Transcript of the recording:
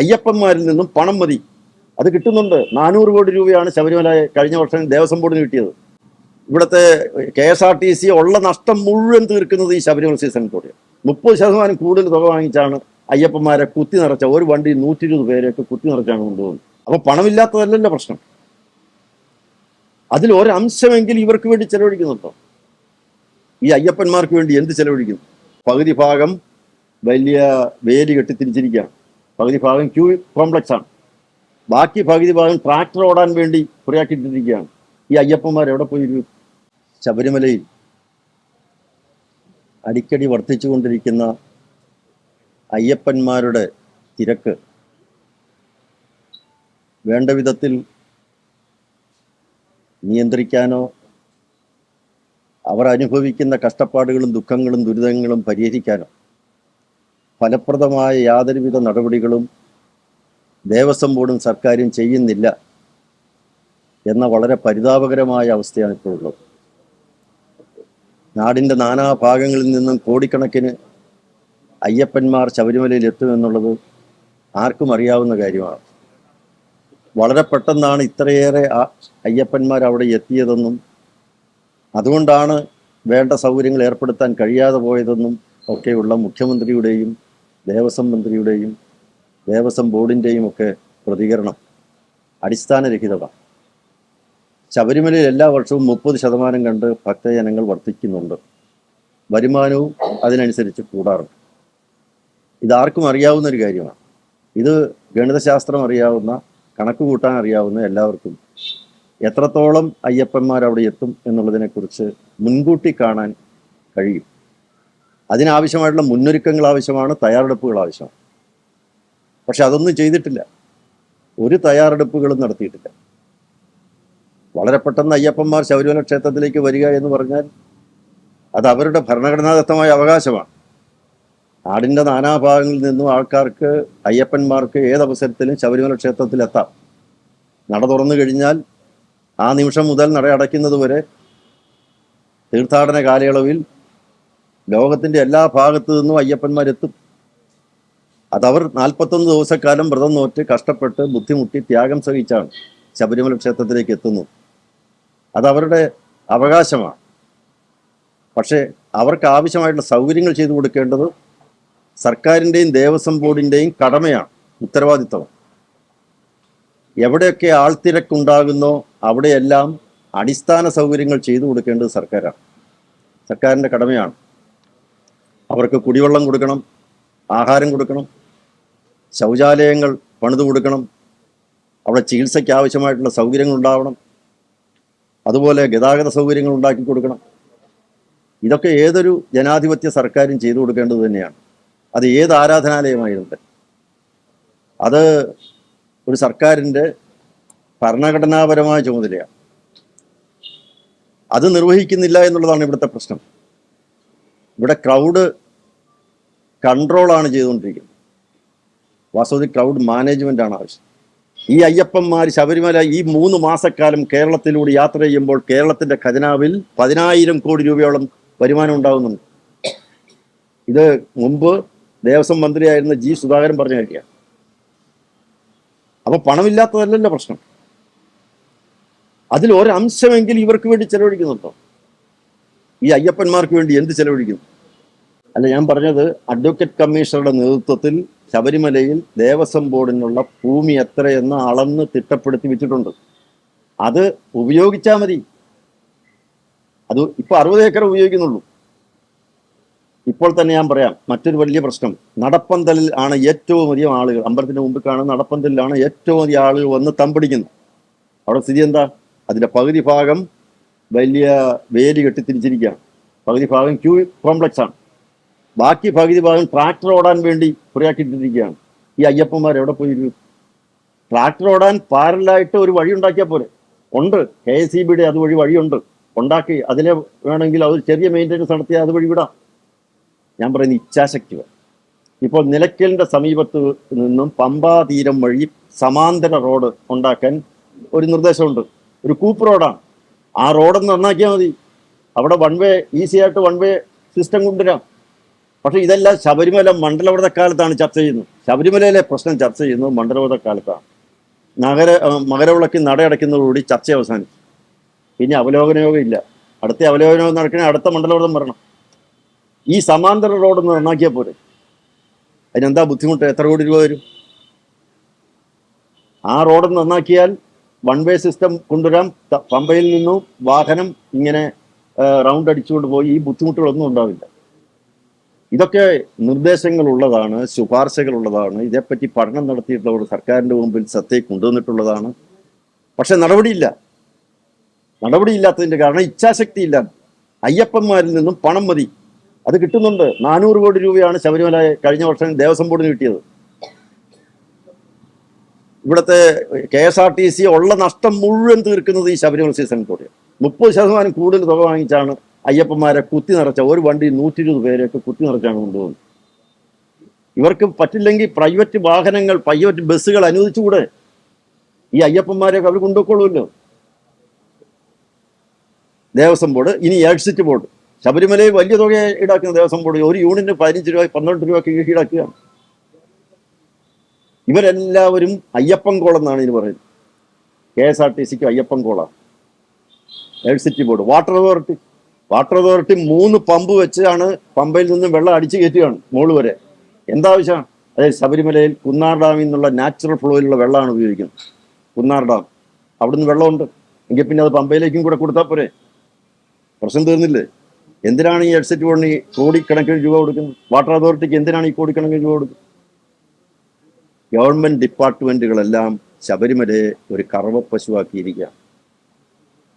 അയ്യപ്പന്മാരിൽ നിന്നും പണം മതി. അത് കിട്ടുന്നുണ്ട്. നാനൂറ് കോടി രൂപയാണ് ശബരിമല കഴിഞ്ഞ വർഷം ദേവസ്വം ബോർഡിന് കിട്ടിയത്. ഇവിടുത്തെ K S R T C ഉള്ള നഷ്ടം മുഴുവൻ തീർക്കുന്നത് ഈ ശബരിമല സീസൺ കൂടിയാണ് മുപ്പത് ശതമാനം കൂടുതൽ തുക വാങ്ങിച്ചാണ് അയ്യപ്പന്മാരെ കുത്തി നിറച്ച ഒരു വണ്ടി നൂറ്റി ഇരുപത് പേരെയൊക്കെ കുത്തി നിറച്ചാണ് കൊണ്ടുപോകുന്നത്. അപ്പൊ പണമില്ലാത്തതല്ലല്ലോ പ്രശ്നം. അതിൽ ഒരംശമെങ്കിലും ഇവർക്ക് വേണ്ടി ചെലവഴിക്കുന്നുണ്ടോ? ഈ അയ്യപ്പന്മാർക്ക് വേണ്ടി എന്ത് ചെലവഴിക്കുന്നു? പകുതി ഭാഗം വലിയ വേലി കെട്ടി തിരിച്ചിരിക്കുകയാണ് പകുതി ഭാഗം ക്യൂ കോംപ്ലക്സ് ആണ് ബാക്കി പകുതി ഭാഗം ട്രാക്ടർ ഓടാൻ വേണ്ടി കുറയാക്കിയിട്ടിരിക്കുകയാണ് ഈ അയ്യപ്പന്മാർ എവിടെ പോയി ശബരിമലയിൽ. അടിക്കടി വർദ്ധിച്ചുകൊണ്ടിരിക്കുന്ന അയ്യപ്പന്മാരുടെ തിരക്ക്. വേണ്ട വിധത്തിൽ നിയന്ത്രിക്കാനോ അവർ അനുഭവിക്കുന്ന കഷ്ടപ്പാടുകളും ദുഃഖങ്ങളും ദുരിതങ്ങളും പരിഹരിക്കാനോ. ഫലപ്രദമായ യാതൊരുവിധ നടപടികളും ദേവസ്വം ബോർഡും സർക്കാരും ചെയ്യുന്നില്ല എന്ന വളരെ പരിതാപകരമായ അവസ്ഥയാണ് ഇപ്പോൾ ഉള്ളത് നാടിന്റെ നാനാഭാഗങ്ങളിൽ നിന്നും കോടിക്കണക്കിന് അയ്യപ്പന്മാർ ശബരിമലയിൽ എത്തുമെന്നുള്ളത് ആർക്കും അറിയാവുന്ന കാര്യമാണ്. വളരെ പെട്ടെന്നാണ് ഇത്രയേറെ അയ്യപ്പന്മാർ അവിടെ എത്തിയതെന്നും അതുകൊണ്ടാണ് വേണ്ട സൗകര്യങ്ങൾ ഏർപ്പെടുത്താൻ കഴിയാതെ പോയതെന്നും ഒക്കെയുള്ള മുഖ്യമന്ത്രിയുടെയും ദേവസ്വം മന്ത്രിയുടെയും ദേവസ്വം ബോർഡിന്റെയും ഒക്കെ പ്രതികരണം അടിസ്ഥാനരഹിതമാണ്. ശബരിമലയിൽ എല്ലാ വർഷവും മുപ്പത് ശതമാനം കണ്ട് ഭക്തജനങ്ങൾ വർദ്ധിക്കുന്നുണ്ട്. വരുമാനവും അതിനനുസരിച്ച് കൂടാറുണ്ട്. ഇതാർക്കും അറിയാവുന്ന ഒരു കാര്യമാണ്. ഇത് ഗണിതശാസ്ത്രം അറിയാവുന്ന കണക്ക് കൂട്ടാൻ അറിയാവുന്ന എല്ലാവർക്കും എത്രത്തോളം അയ്യപ്പന്മാർ അവിടെ എത്തും എന്നുള്ളതിനെക്കുറിച്ച് മുൻകൂട്ടി കാണാൻ കഴിയും. അതിനാവശ്യമായിട്ടുള്ള മുന്നൊരുക്കങ്ങൾ ആവശ്യമാണ് തയ്യാറെടുപ്പുകൾ ആവശ്യമാണ്. പക്ഷെ അതൊന്നും ചെയ്തിട്ടില്ല. ഒരു തയ്യാറെടുപ്പുകളും നടത്തിയിട്ടില്ല. വളരെ പെട്ടെന്ന് അയ്യപ്പന്മാർ ശബരിമല ക്ഷേത്രത്തിലേക്ക് വരിക എന്ന് പറഞ്ഞാൽ അത് അവരുടെ ഭരണഘടനാദത്തമായ അവകാശമാണ്. നാടിന്റെ നാനാഭാഗങ്ങളിൽ നിന്നും ആൾക്കാർക്ക് അയ്യപ്പന്മാർക്ക് ഏതവസരത്തിലും ശബരിമല ക്ഷേത്രത്തിലെത്താം. നട തുറന്നു കഴിഞ്ഞാൽ ആ നിമിഷം മുതൽ നട അടയ്ക്കുന്നത് വരെ തീർത്ഥാടന കാലയളവിൽ ലോകത്തിന്റെ എല്ലാ ഭാഗത്തു നിന്നും അയ്യപ്പന്മാരെത്തും. അതവർ നാൽപ്പത്തൊന്ന് ദിവസക്കാലം വ്രതം നോറ്റ് കഷ്ടപ്പെട്ട് ബുദ്ധിമുട്ടി ത്യാഗം സഹിച്ചാണ് ശബരിമല ക്ഷേത്രത്തിലേക്ക് എത്തുന്നത്. അതവരുടെ അവകാശമാണ്. പക്ഷേ അവർക്ക് ആവശ്യമായിട്ടുള്ള സൗകര്യങ്ങൾ ചെയ്തു കൊടുക്കേണ്ടത് സർക്കാരിന്റെയും ദേവസ്വം ബോർഡിന്റെയും കടമയാണ് ഉത്തരവാദിത്തമാണ് എവിടെയൊക്കെ ആൾത്തിരക്കുണ്ടാകുന്നോ അവിടെയെല്ലാം അടിസ്ഥാന സൗകര്യങ്ങൾ ചെയ്തു കൊടുക്കേണ്ടത് സർക്കാരാണ്. സർക്കാരിന്റെ കടമയാണ്. അവർക്ക് കുടിവെള്ളം കൊടുക്കണം ആഹാരം കൊടുക്കണം ശൗചാലയങ്ങൾ പണിതു കൊടുക്കണം അവിടെ ചികിത്സയ്ക്ക് ആവശ്യമായിട്ടുള്ള സൗകര്യങ്ങൾ ഉണ്ടാവണം അതുപോലെ ഗതാഗത സൗകര്യങ്ങൾ ഉണ്ടാക്കി കൊടുക്കണം. ഇതൊക്കെ ഏതൊരു ജനാധിപത്യ സർക്കാരും ചെയ്തു കൊടുക്കേണ്ടത് തന്നെയാണ്. അത് ഏത് ആരാധനാലയമായിരുന്നത് അത് ഒരു സർക്കാരിന്റെ ഭരണഘടനാപരമായ ചുമതലയാണ്. അത് നിർവഹിക്കുന്നില്ല എന്നുള്ളതാണ് ഇവിടുത്തെ പ്രശ്നം. ഇവിടെ ക്രൗഡ് കൺട്രോളാണ് ചെയ്തുകൊണ്ടിരിക്കുന്നത്. വാസ്തവത്തിൽ ക്രൗഡ് മാനേജ്മെന്റ് ആണ് ആവശ്യം. ഈ അയ്യപ്പന്മാർ ശബരിമല ഈ മൂന്ന് മാസക്കാലം കേരളത്തിലൂടെ യാത്ര ചെയ്യുമ്പോൾ കേരളത്തിന്റെ ഖജനാവിൽ പതിനായിരം കോടി രൂപയോളം വരുമാനം ഉണ്ടാകുന്നുണ്ട് ഇത് മുമ്പ് ദേവസ്വം മന്ത്രിയായിരുന്ന ജി സുധാകരൻ പറഞ്ഞ കാര്യമാണ്. അപ്പോൾ പണമില്ലാത്തതല്ലല്ലോ പ്രശ്നം. അതിൽ ഒരംശമെങ്കിലും ഇവർക്ക് വേണ്ടി ചെലവഴിക്കുന്നുണ്ടോ? ഈ അയ്യപ്പന്മാർക്ക് വേണ്ടി എന്ത് ചെലവഴിക്കും? അല്ല ഞാൻ പറഞ്ഞത് അഡ്വക്കേറ്റ് കമ്മീഷണറുടെ നേതൃത്വത്തിൽ ശബരിമലയിൽ ദേവസ്വം ബോർഡിനുള്ള ഭൂമി എത്രയെന്ന് അളന്ന് തിട്ടപ്പെടുത്തി വെച്ചിട്ടുണ്ട്. അത് ഉപയോഗിച്ചാൽ മതി. അത് ഇപ്പൊ അറുപത് ഏക്കർ ഉപയോഗിക്കുന്നുള്ളൂ. ഇപ്പോൾ തന്നെ ഞാൻ പറയാം മറ്റൊരു വലിയ പ്രശ്നം. നടപ്പന്തലിൽ ആണ് ഏറ്റവും അധികം ആളുകൾ അമ്പലത്തിന് മുമ്പിൽ കാണുന്ന നടപ്പന്തലിലാണ് ഏറ്റവും അധികം ആളുകൾ വന്ന് തമ്പടിക്കുന്നത്. അവിടെ സ്ഥിതി എന്താ? അതിന്റെ പകുതി ഭാഗം വലിയ വേലി കെട്ടി തിരിച്ചിരിക്കുകയാണ് പകുതി ഭാഗം ക്യൂ കോംപ്ലക്സ് ആണ്. ബാക്കി പകുതി ഭാഗം ട്രാക്ടർ ഓടാൻ വേണ്ടി പുറയാക്കിയിട്ടിരിക്കുകയാണ് ഈ അയ്യപ്പന്മാർ എവിടെ പോയി ട്രാക്ടർ ഓടാൻ പാരലായിട്ട് ഒരു വഴി ഉണ്ടാക്കിയാൽ പോരെ? ഉണ്ട്. കെ എസ് ഇ ബിയുടെ അതുവഴി വഴിയുണ്ട്. ഉണ്ടാക്കി. അതിനെ വേണമെങ്കിൽ അത് ചെറിയ മെയിന്റനൻസ് നടത്തിയാൽ അതുവഴി വിടാം. ഞാൻ പറയുന്ന ഇച്ഛാശക്തി ഇപ്പോൾ നിലയ്ക്കലിന്റെ സമീപത്ത് നിന്നും പമ്പാതീരം വഴി സമാന്തര റോഡ് ഉണ്ടാക്കാൻ ഒരു നിർദ്ദേശമുണ്ട്. ഒരു കൂപ്പ് റോഡാണ്. ആ റോഡ് നന്നാക്കിയാൽ മതി. അവിടെ വൺ വേ ഈസി ആയിട്ട് വൺ വേ സിസ്റ്റം കൊണ്ടുവരാം. പക്ഷേ ഇതെല്ലാം ശബരിമല മണ്ഡലവ്രത കാലത്താണ് ചർച്ച ചെയ്യുന്നത്. ശബരിമലയിലെ പ്രശ്നം ചർച്ച ചെയ്യുന്നത് മണ്ഡലവ്രത കാലത്താണ്. നഗര മകരവിളക്ക് നടയടയ്ക്കുന്നതോടുകൂടി ചർച്ച അവസാനിച്ചു. പിന്നെ അവലോകന യോഗം ഇല്ല. അടുത്ത അവലോകന യോഗം നടക്കണേ അടുത്ത മണ്ഡലവ്രതം വരണം. ഈ സമാന്തര റോഡൊന്ന് നന്നാക്കിയാൽ പോരെ. അതിനെന്താ ബുദ്ധിമുട്ട്? എത്ര കോടി രൂപ വരും? ആ റോഡ് നന്നാക്കിയാൽ വൺ വേ സിസ്റ്റം കൊണ്ടുവരാം. പമ്പയിൽ നിന്നും വാഹനം ഇങ്ങനെ റൗണ്ട് അടിച്ചുകൊണ്ട് പോയി ഈ ബുദ്ധിമുട്ടുകളൊന്നും ഉണ്ടാവില്ല. ഇതൊക്കെ നിർദ്ദേശങ്ങൾ ഉള്ളതാണ് ശുപാർശകൾ ഉള്ളതാണ് ഇതേപ്പറ്റി പഠനം നടത്തിയിട്ടുള്ളവർ സർക്കാരിന്റെ മുമ്പിൽ സത്തയെ കൊണ്ടുവന്നിട്ടുള്ളതാണ്. പക്ഷെ നടപടിയില്ല. നടപടിയില്ലാത്തതിന്റെ കാരണം ഇച്ഛാശക്തി ഇല്ല അയ്യപ്പന്മാരിൽ നിന്നും പണം മതി. അത് കിട്ടുന്നുണ്ട്. നാനൂറ് കോടി രൂപയാണ് ശബരിമല കഴിഞ്ഞ വർഷം ദേവസ്വം ബോർഡിന് കിട്ടിയത്. ഇവിടുത്തെ K S R T C ഉള്ള നഷ്ടം മുഴുവൻ തീർക്കുന്നത് ഈ ശബരിമല സീസൺ കൂടിയാണ് മുപ്പത് ശതമാനം കൂടുതൽ തുക വാങ്ങിച്ചാണ് അയ്യപ്പന്മാരെ കുത്തി നിറച്ച ഒരു വണ്ടി നൂറ്റി ഇരുപത് പേരെയൊക്കെ കുത്തി നിറച്ചാണ് കൊണ്ടുപോകുന്നത്. ഇവർക്ക് പറ്റില്ലെങ്കിൽ പ്രൈവറ്റ് വാഹനങ്ങൾ പ്രൈവറ്റ് ബസ്സുകൾ അനുവദിച്ചുകൂടെ? ഈ അയ്യപ്പന്മാരെയൊക്കെ അവർ കൊണ്ടുപോയിക്കൊള്ളുമല്ലോ ദേവസ്വം ബോർഡ് ഇനി എക്സിറ്റ് ബോർഡ് ശബരിമലയിൽ വലിയ തുക ഈടാക്കുന്ന ദേവസ്വം ബോർഡ് ഒരു യൂണിറ്റിന് പതിനഞ്ച് രൂപ പന്ത്രണ്ട് രൂപയ്ക്ക് ഈടാക്കുകയാണ് ഇവരെല്ലാവരും അയ്യപ്പൻ കോളെന്നാണ് ഇതിന് പറയുന്നത്. കെ എസ് ആർ ടി സിക്ക് Ayyappan കോളാണ് electricity board water authority water authority മൂന്ന് പമ്പ് വെച്ചാണ് പമ്പയിൽ നിന്ന് വെള്ളം അടിച്ചു കയറ്റുകയാണ് മോൾ വരെ. എന്താവശ്യമാണ്? അതായത് ശബരിമലയിൽ കുന്നാർ ഡാമിൽ നിന്നുള്ള നാച്ചുറൽ ഫ്ലോയിലുള്ള വെള്ളമാണ് ഉപയോഗിക്കുന്നത്. കുന്നാർ ഡാം. അവിടുന്ന് വെള്ളമുണ്ട്. എങ്കിൽ പിന്നെ അത് പമ്പയിലേക്കും കൂടെ കൊടുത്താൽ പോരെ? പ്രശ്നം തീർന്നില്ലേ? എന്തിനാണ് ഈ എലക്ട്രിസിറ്റി ബോർഡിന് ഈ കോടിക്കണക്കിന് രൂപ കൊടുക്കുന്നത്? വാട്ടർ അതോറിറ്റിക്ക് എന്തിനാണ് ഈ കോടിക്കണക്കിന് രൂപ കൊടുക്കുന്നത്? ഗവൺമെന്റ് ഡിപ്പാർട്ട്മെന്റുകളെല്ലാം ശബരിമലയെ ഒരു കറവ പശുവാക്കിയിരിക്കുകയാണ്